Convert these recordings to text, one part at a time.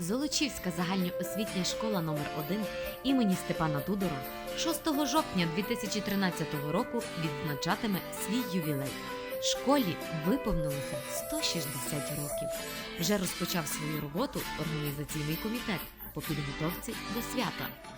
Золочівська загальноосвітня школа номер 1 імені Степана Тудора 6 жовтня 2013 року відзначатиме свій ювілей. Школі виповнилося 160 років. Вже розпочав свою роботу організаційний комітет по підготовці до свята.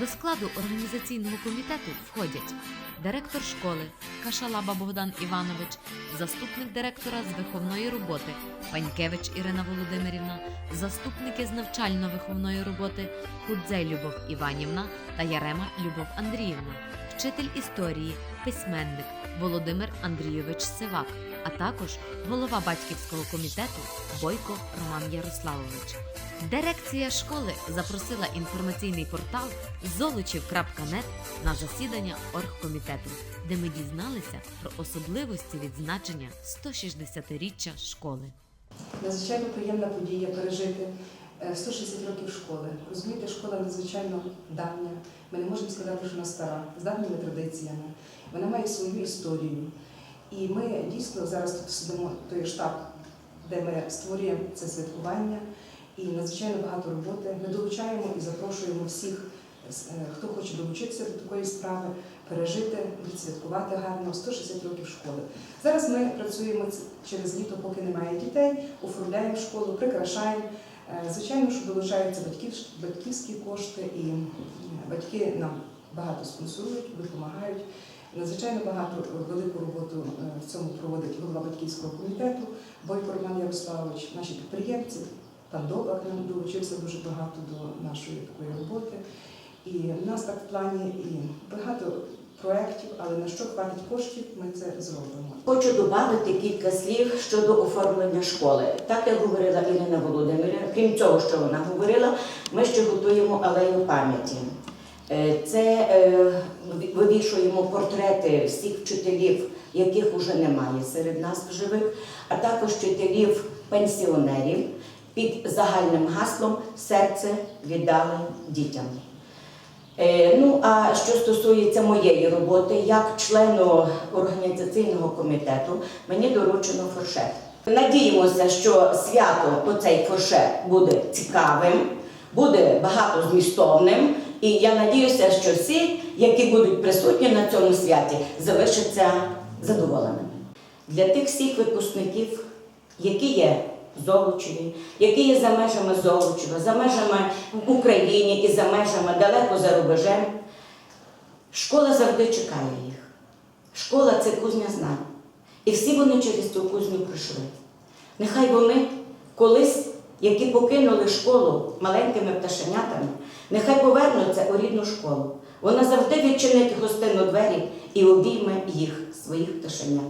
До складу організаційного комітету входять директор школи Кашалаба Богдан Іванович, заступник директора з виховної роботи Панькевич Ірина Володимирівна, заступники з навчально-виховної роботи Худзей Любов Іванівна та Ярема Любов Андріївна, вчитель історії, письменник Володимир Андрійович Сивак, а також голова батьківського комітету Бойко Роман Ярославович. Дирекція школи запросила інформаційний портал золочів.нет на засідання оргкомітету, де ми дізналися про особливості відзначення 160-річчя школи. Надзвичайно приємна подія пережити 160 років школи. Розумієте, школа надзвичайно давня. Ми не можемо сказати, що вона стара, з давніми традиціями. Вона має свою історію. І ми дійсно зараз тут сидимо, той штаб, де ми створюємо це святкування. І надзвичайно багато роботи. Ми долучаємо і запрошуємо всіх, е, хто хоче долучитися до такої справи, пережити, відсвяткувати гарно 160 років школи. Зараз ми працюємо через літо, поки немає дітей, оформляємо школу, прикрашаємо. Е, Звичайно, що долучаються батьківські кошти, і батьки нам багато спонсорують, допомагають. Надзвичайно багато е, велику роботу е, в цьому проводить голова батьківського комітету Бойко Роман Ярославович, наші підприємці. Пан Добак нам долучився дуже багато до нашої такої роботи. І в нас так в плані і багато проєктів, але на що хватить коштів, ми це зробимо. Хочу додати кілька слів щодо оформлення школи. Так як говорила Ірина Володимирівна, крім цього, що вона говорила, ми ще готуємо алею пам'яті. Е, Це е, вивішуємо портрети всіх вчителів, яких вже немає серед нас живих, а також вчителів пенсіонерів під загальним гаслом Серце віддали дітям. Е, Ну, а що стосується моєї роботи, як члену організаційного комітету, мені доручено фуршет. Надіємося, що свято, оцей фуршет, буде цікавим, буде багатозмістовним, і я надіюся, що всі, які будуть присутні на цьому святі, залишаться задоволеними. Для тих всіх випускників, які є Золочеві, які є за межами Золочева, за межами в Україні і за межами далеко за рубежем, школа завжди чекає їх. Школа це кузня знань. І всі вони через цю кузню пройшли. Нехай вони колись, які покинули школу маленькими пташенятами, нехай повернуться у рідну школу. Вона завжди відчинить гостину двері і обійме їх, своїх пташенят.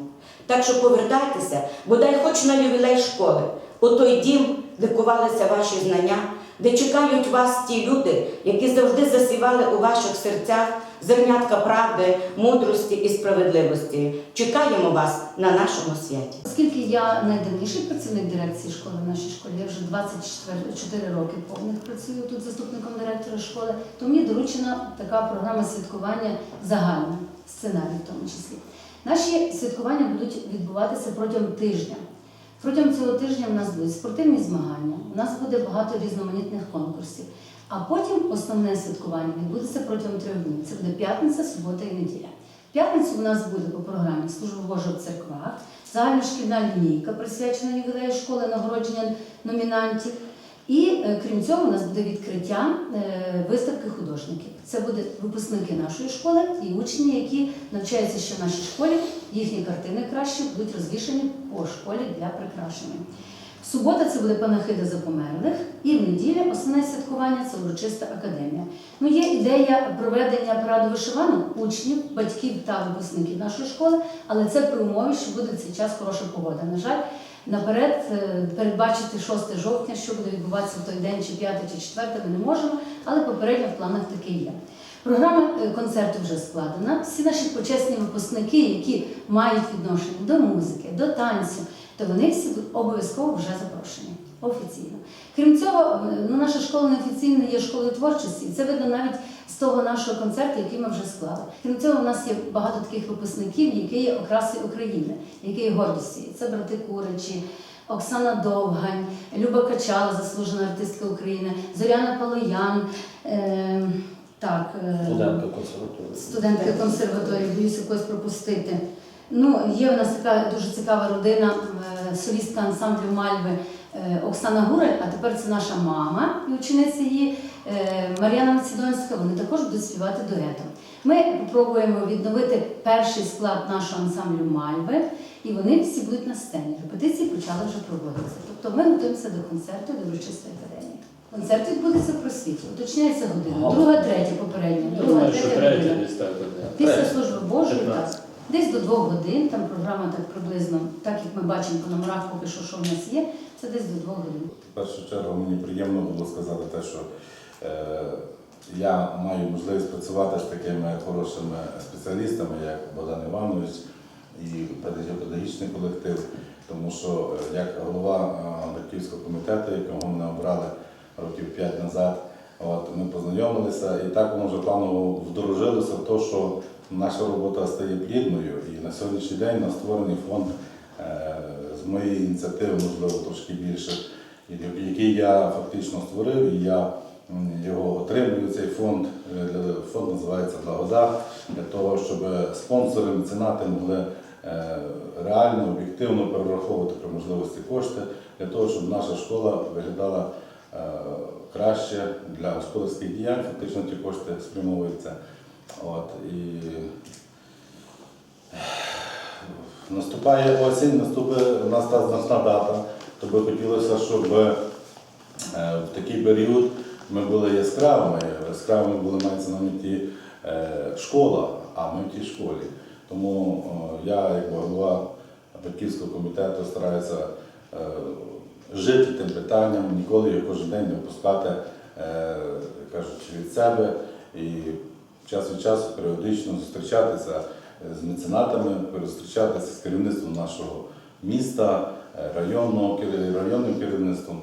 Так що повертайтеся, бодай хоч на ювілей школи, у той дім, де кувалися ваші знання, де чекають вас ті люди, які завжди засівали у ваших серцях зернятка правди, мудрості і справедливості. Чекаємо вас на нашому святі. Оскільки я найдавніший працівник дирекції школи в нашій школі, я вже 24 роки повних працюю тут заступником директора школи, то мені доручена така програма святкування загальна, сценарій в тому числі. Наші святкування будуть відбуватися протягом тижня. Протягом цього тижня в нас будуть спортивні змагання, у нас буде багато різноманітних конкурсів. А потім основне святкування відбудеться протягом трьох днів. Це буде п'ятниця, субота і неділя. П'ятницю у нас буде по програмі Служба Божа в церквах, загальношкільна лінійка, присвячена ювілею школи нагородження номінантів. І е, крім цього, у нас буде відкриття е, виставки художників. Це будуть випускники нашої школи і учні, які навчаються ще в нашій школі. Їхні картини краще будуть розвішані по школі для прикрашення. Субота це буде панахида за померлих, і в неділю основне святкування це урочиста академія. Ну, є ідея проведення параду вишиванок учнів, батьків та випускників нашої школи, але це при умові, що буде цей час хороша погода. На жаль, наперед е, передбачити 6 жовтня, що буде відбуватися в той день, чи 5, чи 4, ми не можемо, але попередньо в планах таке є. Програма е, концерту вже складена. Всі наші почесні випускники, які мають відношення до музики, до танцю, то вони всі обов'язково вже запрошені офіційно. Крім цього, е, ну, наша школа неофіційна є школою творчості, це видно навіть з того нашого концерту, який ми вже склали. Крім цього, у нас є багато таких випускників, які є окрасою України, які є гордістю. Це брати Куричі, Оксана Довгань, Люба Качала, заслужена артистка України, Зоряна Палоян. Е, так, е, Студентка консерваторії. студентки консерваторії, боюся когось пропустити. Ну, є в нас така дуже цікава родина, е, солістка ансамблю Мальви е, Оксана Гураль, а тепер це наша мама і учениця її Мар'яна Македонська. Вони також будуть співати дуетом. Ми спробуємо відновити перший склад нашого ансамблю Мальви, і вони всі будуть на сцені. Репетиції почали вже проводитися. Тобто ми готуємося до концерту до Урочистої академії. Концерт відбудеться в просвіті. Уточняється година. Ага. Друга, третя попередня. Друга, думаю, третя третя година. десь. Після Третя. служби Божої, 15. так. Десь до двох годин, там програма так приблизно, так як ми бачимо по номерах, поки що, що в нас є, це десь до двох годин. В першу чергу мені приємно було сказати те, що е, я маю можливість працювати з такими хорошими спеціалістами, як Богдан Іванович і педагогічний колектив, тому що е, як голова е, батьківського комітету, якого мене обрали років 5 назад, от, ми познайомилися. І так воно вже планово вдружилося в те, що наша робота стає плідною. І на сьогоднішній день на створений фонд е, з моєї ініціативи, можливо, трошки більше, який я фактично створив, і я його отримую, цей фонд. Е, Фонд називається Благода, для того, щоб спонсори, меценати могли е, реально, об'єктивно перераховувати при можливості кошти, для того, щоб наша школа виглядала краще для господарських діянь, фактично ті кошти спрямовуються. От, і Наступає осінь, наступить настає значна дата. Тобі хотілося, щоб е, в такий період ми були яскравими. Яскравими були мається на меті е, школа, а ми в тій школі. Тому е, я, як голова батьківського комітету, стараюся е, жити тим питанням, ніколи його кожен день не опускати, е, кажучи, від себе. І час від часу періодично зустрічатися з меценатами, зустрічатися з керівництвом нашого міста, е, районного, районним керівництвом,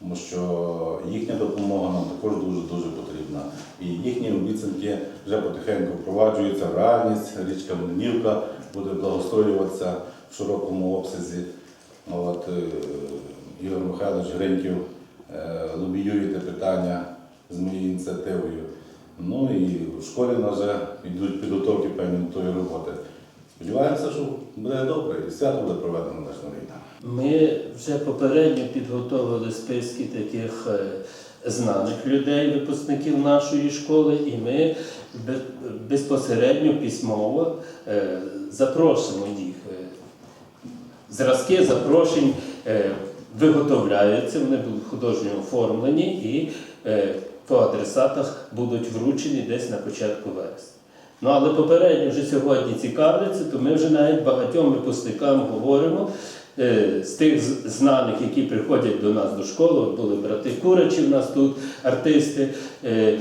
тому що їхня допомога нам також дуже дуже потрібна. І їхні обіцянки вже потихеньку впроваджуються в реальність. Річка Млинівка буде благоустроюватися в широкому обсязі. От, е, Ігор Михайлович Гриньків е, лобіює те питання з моєю ініціативою. Ну і в школі нас вже йдуть підготовки певні тої роботи. Сподіваємося, що буде добре і свято буде проведено наша війна. Ми вже попередньо підготовили списки таких е, знаних людей, випускників нашої школи, і ми безпосередньо письмово е, запрошуємо їх. Зразки запрошень виготовляються, вони будуть художньо оформлені і е, по адресатах будуть вручені десь на початку вересня. Ну але попередньо вже сьогодні цікавляться, то ми вже навіть багатьом випускникам говоримо е, з тих знаних, які приходять до нас до школи. Були брати Курачі в нас тут, артисти, е,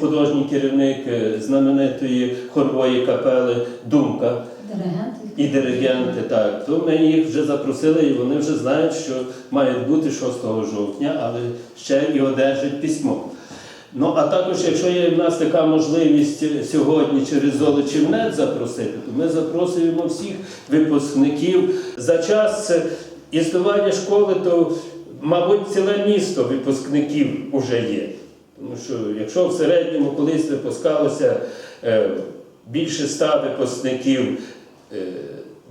художній керівник е, знаменитої хорової капели Думка Диригент. І диригенти. Так, то ми їх вже запросили, і вони вже знають, що мають бути 6 жовтня, але ще і одержать письмо. Ну, а також, якщо є в нас така можливість сьогодні через Золочівнет запросити, то ми запросимо всіх випускників. За час існування школи, то, мабуть, ціле місто випускників вже є. Тому що якщо в середньому колись випускалося е, більше ста випускників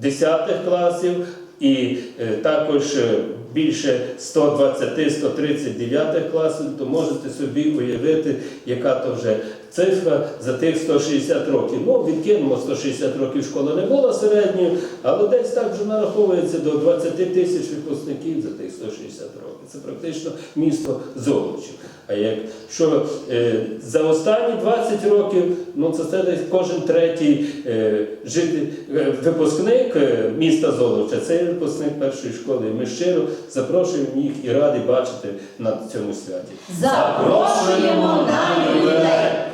10 класів і е, також е, більше 120-139 класів, то можете собі уявити, яка то вже цифра за тих 160 років. Ну, відкинемо 160 років школа не була середньою, але десь так вже нараховується до 20 тисяч випускників за тих 160 років. Це практично місто Золочів. А якщо е, за останні 20 років, ну це, це десь кожен третій е, житель, е, випускник е, міста Золоча, це випускник першої школи. Ми щиро запрошуємо їх і раді бачити на цьому святі. Запрошуємо на ювілей!